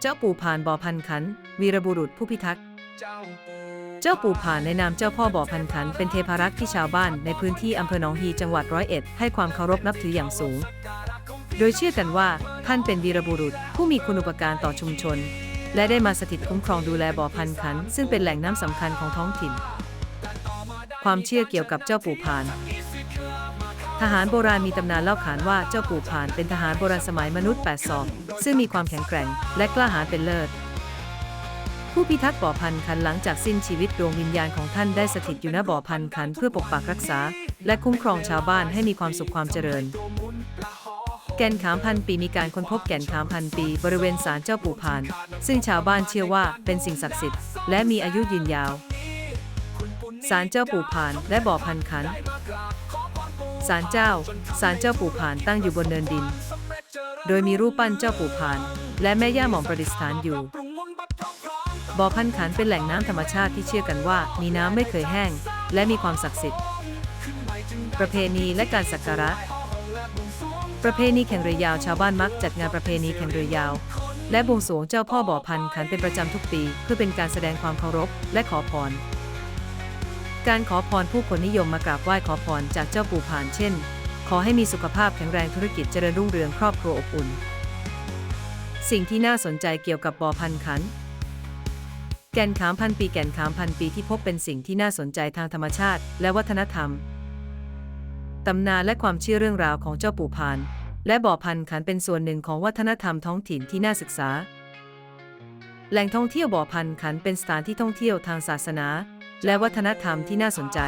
เจ้าปู่ผ่านบ่อพันขัน วีรบุรุษผู้พิทักษ์ เจ้าปู่ผ่านในนามเจ้าพ่อบ่อพันขัน เป็นเทพารักษ์ที่ชาวบ้านในพื้นที่อำเภอหนองฮีจังหวัดร้อยเอ็ดให้ความเคารพนับถืออย่างสูง โดยเชื่อกันว่าท่านเป็นวีรบุรุษผู้มีคุณอุปการต่อชุมชน และได้มาสถิตคุ้มครองดูแลบ่อพันขัน ซึ่งเป็นแหล่งน้ำสำคัญของท้องถิ่น ความเชื่อเกี่ยวกับเจ้าปู่ผ่าน ทหารโบราณมีตำนานเล่าขานว่าเจ้าปู่ผ่านเป็นทหารโบราณสมัยมนุษย์แปดศอกซึ่งมีความแข็งแกร่ง และกล้าหาญเป็นเลิศ ผู้พิทักษ์บ่อพันขันหลังจากสิ้นชีวิตดวงวิญญาณของท่านได้สถิตอยู่ณบ่อพันขันเพื่อปกปักรักษา และคุ้มครองชาวบ้านให้มีความสุขความเจริญ แก่นขามพันปีมีการค้นพบแก่นขามพันปี บริเวณศาลเจ้าปู่พาน ซึ่งชาวบ้านเชื่อว่าเป็นสิ่งศักดิ์สิทธิ์และมีอายุยืนยาวศาลเจ้าปู่พานและบ่อพันขัน ศาลเจ้าศาลเจ้าปู่พานตั้งอยู่บนเนินดิน โดยมีรูปปั้นเจ้าปู่พาน และแม่ย่าหม่อมประดิษฐานอยู่บ่อพันขันเป็นแหล่งน้ำธรรมชาติที่เชื่อกันว่า มีน้ำไม่เคยแห้ง และมีความศักดิ์สิทธิ์ ประเพณีและการสักการะ ประเพณีแข่งเรือยาวชาวบ้านมักจัดงานประเพณีแข่งเรือยาว และบวงสรวงเจ้าพ่อบ่อพันขันเป็นประจำทุกปี เพื่อเป็นการแสดงความเคารพและขอพร การขอพรผู้คนนิยมมากราบไหว้ขอพรจากเจ้าปู่ผ่านเช่น ขอให้มีสุขภาพแข็งแรงธุรกิจเจริญรุ่งเรืองครอบครัวอบอุ่น สิ่งที่น่าสนใจเกี่ยวกับบ่อพันขัน แก่นขามพันปีแก่นขามพันปีที่พบเป็นสิ่งที่น่าสนใจทางธรรมชาติ และวัฒนธรรม ตำนานและความเชื่อเรื่องราวของเจ้าปู่พานและบ่อพันขันเป็นส่วนหนึ่งของวัฒนธรรมท้องถิ่นที่น่าศึกษา แหล่งท่องเที่ยวบ่อพันขันเป็นสถานที่ท่องเที่ยวทางศาสนา และวัฒนธรรมที่น่าสนใจ